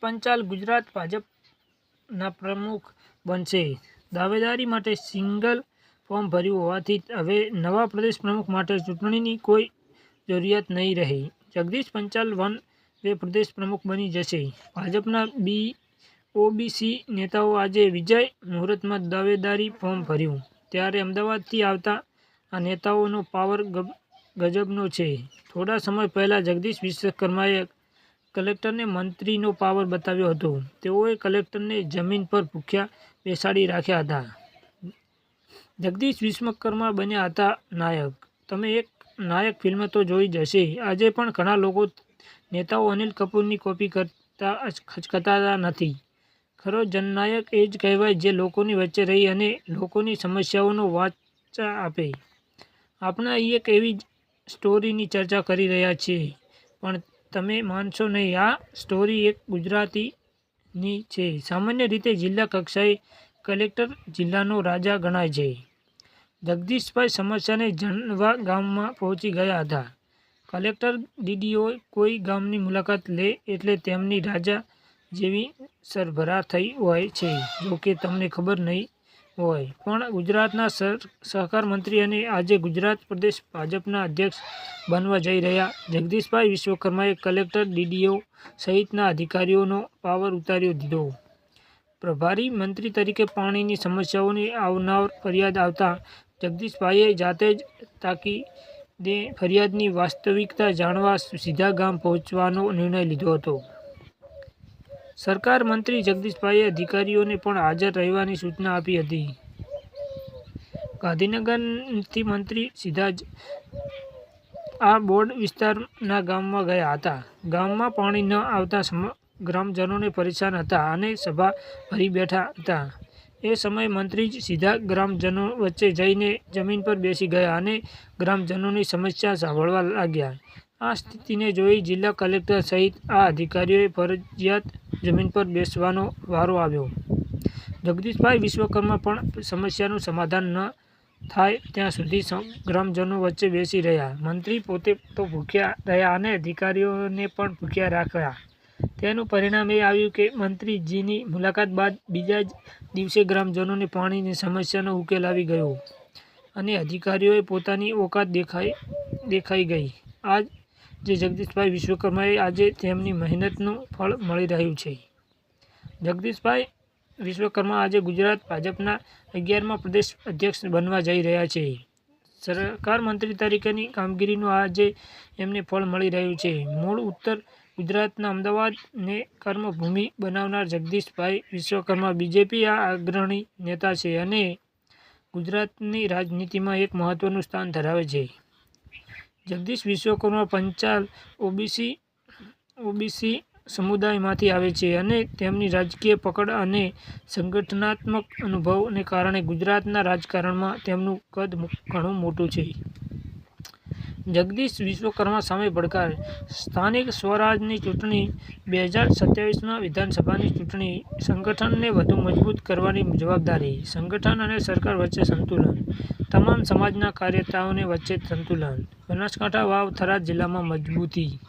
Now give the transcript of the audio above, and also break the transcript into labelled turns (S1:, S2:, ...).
S1: પંચાલ ગુજરાત ભાજપના પ્રમુખ બનશે. દાવેદારી માટે સિંગલ ફોર્મ ભર્યું હોવાથી હવે નવા પ્રદેશ પ્રમુખ માટે ચૂંટણીની કોઈ જરૂરિયાત નહીં રહે. જગદીશ પંચાલ વન વે પ્રદેશ પ્રમુખ બની જશે. ભાજપના બી ઓબીસી નેતાઓ આજે વિજય મુહૂર્તમાં દાવેદારી ફોર્મ ભર્યું. ત્યારે અમદાવાદથી આવતા આ નેતાઓનો પાવર ગજબનો છે. થોડા સમય પહેલાં જગદીશ વિશ્વકર્માએ કલેક્ટરને મંત્રીનો પાવર બતાવ્યો હતો. તેઓએ કલેક્ટરને જમીન પર ભૂખ્યા બેસાડી રાખ્યા હતા. જગદીશ વિશ્વકર્મા બન્યા હતા નાયક. તમે એક નાયક ફિલ્મ તો જોઈ જ હશે. આજે પણ ઘણા લોકો નેતાઓ અનિલ કપૂરની કોપી કરતા ખચકતા નથી. ખરો જનનાયક એ જ કહેવાય જે લોકોની વચ્ચે રહી અને લોકોની સમસ્યાઓનો વાચા આપે. આપણે એક એવી જ સ્ટોરીની ચર્ચા કરી રહ્યા છીએ. પણ તમે માનશો નહીં. આ સ્ટોરી એક ગુજરાતીની છે. સામાન્ય રીતે જિલ્લા કક્ષાએ કલેક્ટર જિલ્લાનો રાજા ગણાય છે. જગદીશભાઈ સમસ્યાને જણવા ગામમાં પહોંચી ગયા હતા. કલેક્ટર ડીડીઓ કોઈ ગામની મુલાકાત લે એટલે તેમની રાજા જેવી સરભરા થઈ હોય છે. જોકે તમને ખબર નહીં હોય. પણ ગુજરાતના સહકાર મંત્રી અને આજે ગુજરાત પ્રદેશ ભાજપના અધ્યક્ષ બનવા જઈ રહ્યા જગદીશભાઈ વિશ્વકર્માએ કલેક્ટર, ડીડીઓ સહિતના અધિકારીઓનો પાવર ઉતાર્યો દીધો. પ્રભારી મંત્રી તરીકે પાણીની સમસ્યાઓની આવનાર ફરિયાદ આવતા જગદીશભાઈએ જાતે જ તાકી દે ફરિયાદની વાસ્તવિકતા જાણવા સીધા ગામ પહોંચવાનો નિર્ણય લીધો હતો. સરકાર મંત્રી જગદીશભાઈએ અધિકારીઓને પણ હાજર રહેવાની સૂચના આપી હતી. ગાંધીનગરથી મંત્રી સીધા જ આ બોર્ડ વિસ્તારના ગામમાં ગયા હતા. ગામમાં પાણી ન આવતા ગ્રામજનોને પરેશાન હતા અને સભા ભરી બેઠા હતા. એ સમયે મંત્રી જ સીધા ગ્રામજનો વચ્ચે જઈને જમીન પર બેસી ગયા અને ગ્રામજનોની સમસ્યા સાંભળવા લાગ્યા. આ સ્થિતિને જોઈ જિલ્લા કલેક્ટર સહિત આ અધિકારીઓએ ફરજિયાત જમીન પર બેસવાનો વારો આવ્યો. જગદીશભાઈ વિશ્વકર્મા પણ સમસ્યાનું સમાધાન ન થાય ત્યાં સુધી ગ્રામજનો વચ્ચે બેસી રહ્યા. મંત્રી પોતે તો ભૂખ્યા રહ્યા અને અધિકારીઓને પણ ભૂખ્યા રાખ્યા. તેનું પરિણામ એ આવ્યું કે મંત્રીજીની મુલાકાત બાદ બીજા જ દિવસે ગ્રામજનોને પાણીની સમસ્યાનો ઉકેલ આવી ગયો અને અધિકારીઓએ પોતાની ઓકાત દેખાઈ દેખાઈ ગઈ. આજ જે જગદીશભાઈ વિશ્વકર્માએ આજે તેમની મહેનતનું ફળ મળી રહ્યું છે. જગદીશભાઈ વિશ્વકર્મા આજે ગુજરાત ભાજપના અગિયારમા પ્રદેશ અધ્યક્ષ બનવા જઈ રહ્યા છે. સરકાર મંત્રી તરીકેની કામગીરીનું આજે એમને ફળ મળી રહ્યું છે. મૂળ ઉત્તર ગુજરાતના અમદાવાદને કર્મભૂમિ બનાવનાર જગદીશભાઈ વિશ્વકર્મા બીજેપી આ અગ્રણી નેતા છે અને ગુજરાતની રાજનીતિમાં એક મહત્ત્વનું સ્થાન ધરાવે છે. જગદીશ વિશ્વકર્મા પંચાલ ઓબીસી ઓબીસી સમુદાયમાંથી આવે છે અને તેમની રાજકીય પકડ અને સંગઠનાત્મક અનુભવને કારણે ગુજરાતના રાજકારણમાં તેમનું કદ ઘણું મોટું છે. જગદીશ વિશ્વકર્મા સામે પડકાર સ્થાનિક સ્વરાજની ચૂંટણી બે હજાર સત્યાવીસમાં વિધાનસભાની ચૂંટણી સંગઠનને વધુ મજબૂત કરવાની જવાબદારી. સંગઠન અને સરકાર વચ્ચે સંતુલન. તમામ સમાજના કાર્યકર્તાઓને વચ્ચે સંતુલન. બનાસકાંઠા વાવ થરાદ જિલ્લામાં મજબૂતી.